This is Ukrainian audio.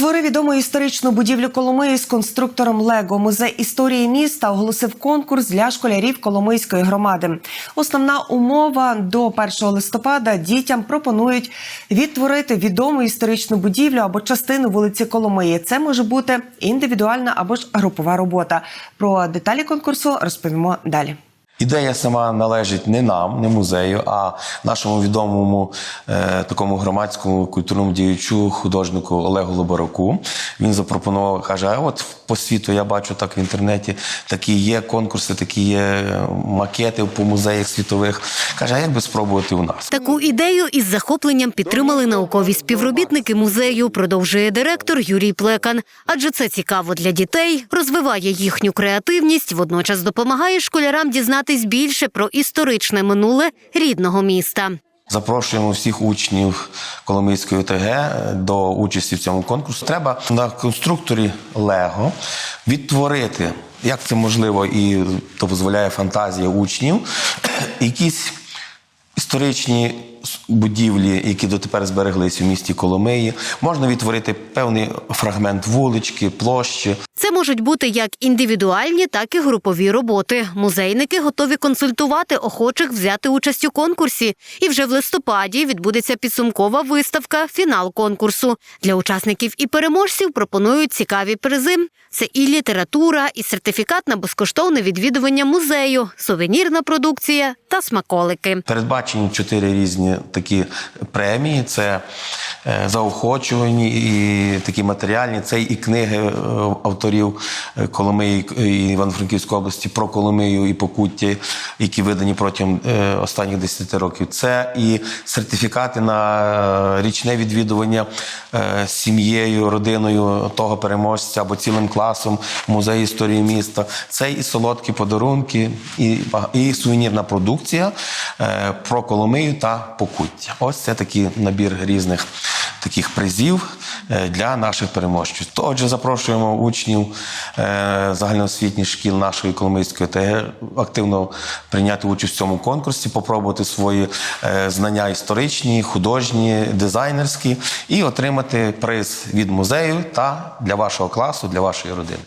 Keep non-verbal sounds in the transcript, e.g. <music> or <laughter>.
Створив відому історичну будівлю Коломиї з конструктором Лего. Музей історії міста оголосив конкурс для школярів Коломийської громади. Основна умова до 1 листопада дітям пропонують відтворити відому історичну будівлю або частину вулиці Коломиї. Це може бути індивідуальна або ж групова робота. Про деталі конкурсу розповімо далі. Ідея сама належить не нам, не музею, а нашому відомому е, такому громадському культурному діячу, художнику Олегу Лобараку. Він запропонував, каже: а от по світу я бачу так в інтернеті, такі є конкурси, такі є макети по музеях світових. Каже, а як би спробувати у нас? Таку ідею із захопленням підтримали наукові співробітники музею, продовжує директор Юрій Плекан. Адже це цікаво для дітей, розвиває їхню креативність, водночас допомагає школярам дізнатись більше про історичне минуле рідного міста. Запрошуємо всіх учнів Коломийської ОТГ до участі в цьому конкурсі. Треба на конструкторі Лего відтворити, як це можливо, і то дозволяє фантазія учнів, <clears throat> якісь історичні будівлі, які дотепер збереглись у місті Коломиї. Можна відтворити певний фрагмент вулички, площі. Це можуть бути як індивідуальні, так і групові роботи. Музейники готові консультувати охочих взяти участь у конкурсі. І вже в листопаді відбудеться підсумкова виставка Фінал конкурсу. Для учасників і переможців пропонують цікаві призи. Це і література, і сертифікат на безкоштовне відвідування музею, сувенірна продукція та смаколики. Передбачені чотири різні такі премії: це е, заохочувані і такі матеріальні. Це і книги е, авторів е, Коломиї і Івано-Франківської області про Коломию і Покуття, які видані протягом останніх 10 років. Це і сертифікати на річне відвідування сім'єю, родиною того переможця або цілим класом музею історії міста. Це і солодкі подарунки, і, і сувенірна продукція е, про Коломию та Покуття. Ось це такий набір різних таких призів е, для наших переможців. Отже, запрошуємо учнів е, загальноосвітніх шкіл нашої Коломийської ОТГ активно прийняти участь в цьому конкурсі, попробувати свої знання історичні, художні, дизайнерські і отримати приз від музею та для вашого класу, для вашої родини.